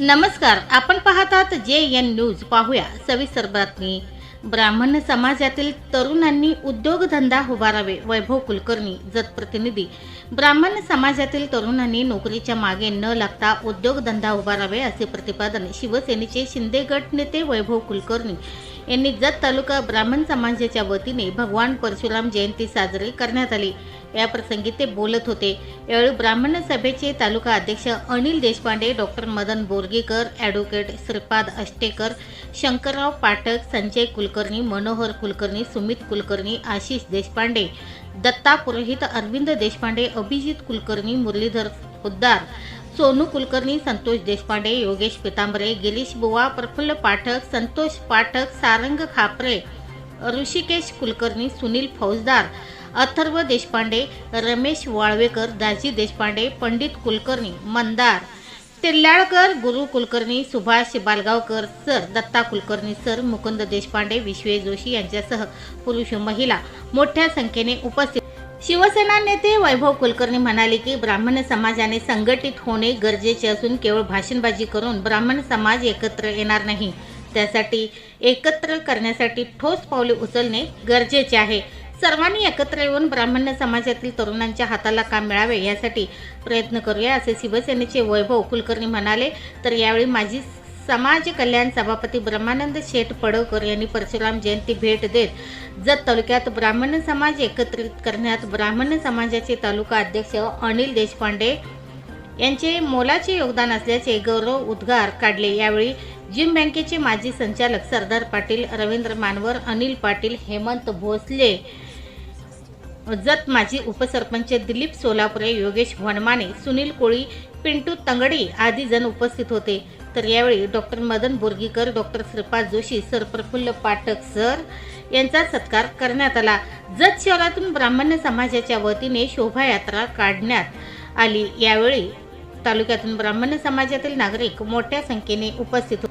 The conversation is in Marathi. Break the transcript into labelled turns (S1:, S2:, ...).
S1: नमस्कार आपण पाहतात जे एन न्यूज. पाहूया सविस्तर बातमी. ब्राह्मण समाजातील तरुणांनी उद्योगधंदा उभारावे वैभव कुलकर्णी जतप्रतिनिधी ब्राह्मण समाजातील तरुणांनी नोकरीच्या मागे न लागता उद्योगधंदा उभारावे असे प्रतिपादन शिवसेनेचे शिंदे गट नेते वैभव कुलकर्णी यांनी जत तालुका ब्राह्मण समाजाच्या वतीने भगवान परशुराम जयंती साजरी करण्यात आली. याप्रसंगी ते बोलत होते. यावेळी ब्राह्मण सभेचे तालुका अध्यक्ष अनिल देशपांडे डॉक्टर मदन बोरगेकर ॲडव्होकेट श्रीपाद अष्टेकर शंकरराव पाठक संजय कुलकर्णी मनोहर कुलकर्णी सुमित कुलकर्णी आशिष देशपांडे दत्ता पुरोहित अरविंद देशपांडे अभिजित कुलकर्णी मुरलीधर खुद्दार सोनू कुलकर्णी संतोष देशपांडे योगेश पितांबरे गिरीश बुवा प्रफुल्ल पाठक संतोष पाठक सारंग खापरे ऋषिकेश कुलकर्णी सुनील फौजदार अथर्व देशपांडे रमेश वाळवेकर दाजी देशपांडे पंडित कुलकर्णी मंदार तिल्लाळकर गुरु कुलकर्णी सुभाष बालगावकर सर दत्ता कुलकर्णी सर मुकुंद देशपांडे विश्वे जोशी यांच्यासह पुरुष महिला मोठ्या संख्येने उपस्थित. शिवसेना नेते वैभव कुलकर्णी म्हणाले की ब्राह्मण समाजाने संघटित होणे गरजेचे असून केवळ भाषणबाजी करून ब्राह्मण समाज एकत्र येणार नाही. त्यासाठी एकत्र करण्यासाठी ठोस पावले उचलणे गरजेचे आहे. सर्वांनी एकत्र येऊन ब्राह्मण समाजातील तरुणांच्या हाताला काम मिळावे यासाठी प्रयत्न करूया असे शिवसेनेचे वैभव कुलकर्णी म्हणाले. तर यावेळी माजी समाज कल्याण सभापती ब्रह्मानंद शेठ पडवकर यांनी परशुराम जयंती भेट देत जत तालुक्यात ब्राह्मण समाज एकत्रित करण्यात ब्राह्मण समाजाचे तालुका अध्यक्ष अनिल देशपांडे यांचे मोलाचे योगदान असल्याचे गौरव उद्गार काढले. यावेळी जिम बँकेचे माजी संचालक सरदार पाटील रवींद्र मानवर अनिल पाटील हेमंत भोसले जत माजी उपसरपंच दिलीप सोलापुरे योगेश वनमाने सुनील कोळी पिंटू तंगडे आदी जण उपस्थित होते. तर यावेळी doctor Madan Borgikar doctor Shripad Joshi sir Praful Pathak sir यांचा सत्कार करण्यात आला. जत शहरातून ब्राह्मण समाजाच्या वतीने शोभायात्रा काढण्यात आली. यावेळी तालुक्यातून ब्राह्मण समाजातील नागरिक मोठ्या संख्येने उपस्थित होते